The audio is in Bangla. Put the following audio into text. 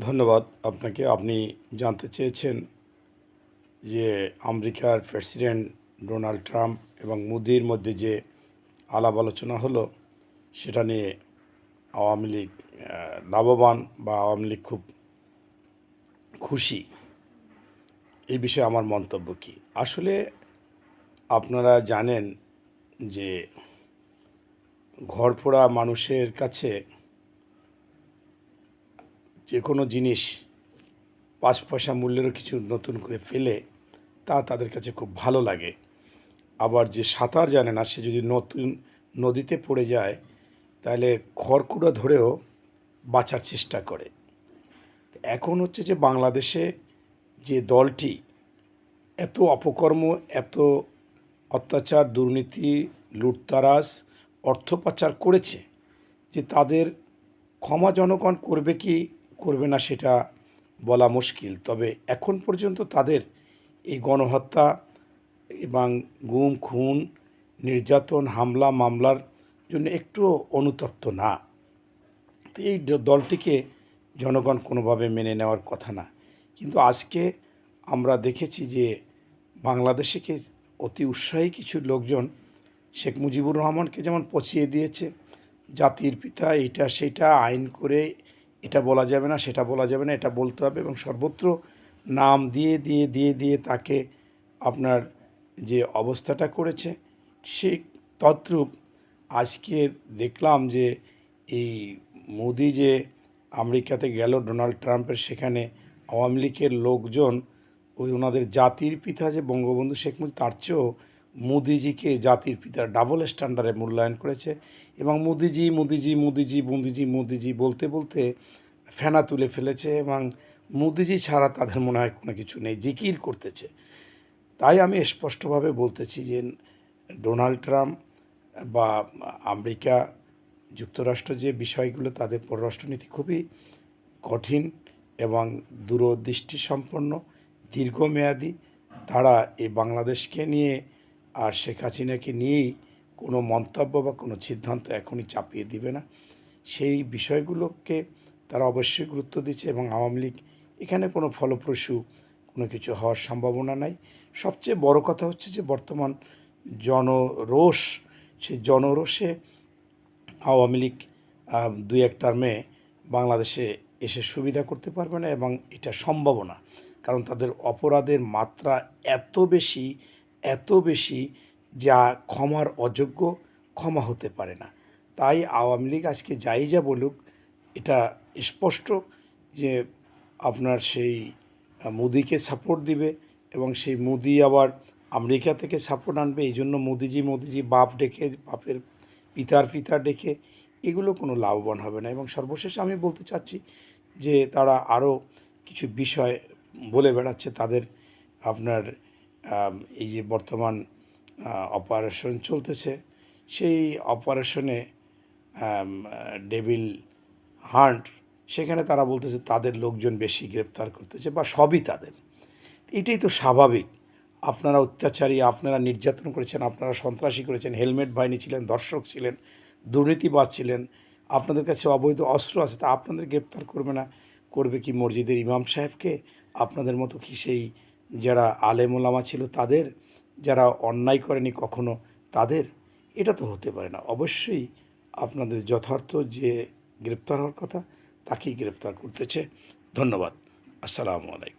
ধন্যবাদ। আপনাকে আপনি জানতে চেয়েছেন যে আমেরিকার প্রেসিডেন্ট ডোনাল্ড ট্রাম্প এবং মোদির মধ্যে যে আলাপ আলোচনা হলো, সেটা নিয়ে আওয়ামী লীগ লাভবান বা আওয়ামী লীগ খুব খুশি। এই বিষয়ে আমার মন্তব্য কী? আসলে আপনারা জানেন যে ঘরপোড়া মানুষের কাছে যে কোনো জিনিস পাঁচ পয়সা মূল্যেরও কিছু নতুন করে ফেলে, তা তাদের কাছে খুব ভালো লাগে। আবার যে সাঁতার জানে না, সে যদি নতুন নদীতে পড়ে যায়, তাহলে খড়কুড়া ধরেও বাঁচার চেষ্টা করে। এখন হচ্ছে যে বাংলাদেশে যে দলটি, এত অপকর্ম, এত অত্যাচার, দুর্নীতি লুটতারাস অর্থ পাচার করেছে যে তাদের ক্ষমা জনগণ করবে কি করবে না সেটা বলা মুশকিল। তবে এখন পর্যন্ত তাদের এই গণহত্যা এবং গুম, খুন, নির্যাতন, হামলা, মামলার জন্য একটুও অনুতপ্ত না। এই দলটিকে জনগণ কোনোভাবে মেনে নেওয়ার কথা না। কিন্তু আজকে আমরা দেখেছি যে বাংলাদেশকে অতি উৎসাহী কিছু লোকজন শেখ মুজিবুর রহমানকে যেমন পচিয়ে দিয়েছে, জাতির পিতা এটা সেটা আইন করে এটা বলা যাবে না, সেটা বলা যাবে না, এটা বলতে হবে এবং সর্বত্র নাম দিয়ে দিয়ে দিয়ে দিয়ে তাকে আপনার যে অবস্থাটা করেছে সে তদ্রূপ আজকে দেখলাম যে এই মোদি যে আমেরিকাতে গেল, ডোনাল্ড ট্রাম্পের সেখানে আওয়ামী লীগের লোকজন, ওই ওনাদের জাতির পিতা যে বঙ্গবন্ধু শেখ মুজিব, তার চেয়েও মোদিজিকে জাতির পিতার ডাবল স্ট্যান্ডার্ডে মূল্যায়ন করেছে এবং মোদিজি মোদিজি মোদিজি মোদিজি মোদিজি বলতে বলতে ফেনা তুলে ফেলেছে এবং মোদিজি ছাড়া তাদের মনে হয় কোনো কিছু নেই, জিকির করতেছে। তাই আমি স্পষ্টভাবে বলতেছি যে ডোনাল্ড ট্রাম্প বা আমেরিকা যুক্তরাষ্ট্র যে বিষয়গুলো তাদের পররাষ্ট্রনীতি খুবই কঠিন এবং দূরদৃষ্টি সম্পন্ন দীর্ঘমেয়াদী, তারা এই বাংলাদেশকে নিয়ে আর শেখ হাসিনাকে নিয়েই কোনো মন্তব্য বা কোনো সিদ্ধান্ত এখনই চাপিয়ে দিবে না। সেই বিষয়গুলোকে তারা অবশ্যই গুরুত্ব দিচ্ছে এবং আওয়ামী লীগ এখানে কোনো ফলপ্রসূ কোনো কিছু হওয়ার সম্ভাবনা নাই। সবচেয়ে বড় কথা হচ্ছে যে বর্তমান জনরোষ, সেই জনরোষে আওয়ামী লীগ দুই এক টার্মে বাংলাদেশে এসে সুবিধা করতে পারবে না এবং এটা সম্ভাবনা। কারণ তাদের অপরাধের মাত্রা এত বেশি এত বেশি যা ক্ষমার অযোগ্য ক্ষমা হতে পারে না। তাই আওয়ামী লীগ আজকে যাই যা বলুক, এটা স্পষ্ট যে আপনার সেই মোদিকে সাপোর্ট দিবে এবং সেই মোদি আবার আমেরিকা থেকে সাপোর্ট আনবে, এই জন্য মোদিজি মোদিজি বাপ ডেকে, বাপের পিতার পিতা ডেকে, এগুলো কোনো লাভবান হবে না। এবং সর্বশেষ আমি বলতে চাচ্ছি যে তারা আরও কিছু বিষয় বলে বেড়াচ্ছে, তাদের আপনার এই যে বর্তমান অপারেশন চলতেছে, সেই অপারেশনে ডেভিল হান্ট সেখানে তারা বলতেছে তাদের লোকজন বেশি গ্রেপ্তার করতেছে বা সবই তাদের। এটাই তো স্বাভাবিক। আপনারা অত্যাচারী, আপনারা নির্যাতন করেছেন, আপনারা সন্ত্রাসী করেছেন, হেলমেট বাহিনী ছিলেন, দর্শক ছিলেন, দুর্নীতিবাজ ছিলেন, আপনাদের কাছে অবৈধ অস্ত্র আছে, তা আপনাদের গ্রেপ্তার করবে না, করবে কি মসজিদের ইমাম সাহেবকে? আপনাদের মতো কি সেই যারা আলেমোলামা ছিল তাদের, যারা অন্যায় করেনি কখনো তাদের, এটা তো হতে পারে না। অবশ্যই আপনাদের যথার্থ যে গ্রেপ্তার হওয়ার কথা তাকেই গ্রেপ্তার করতেছে। ধন্যবাদ। আসসালামু আলাইকুম।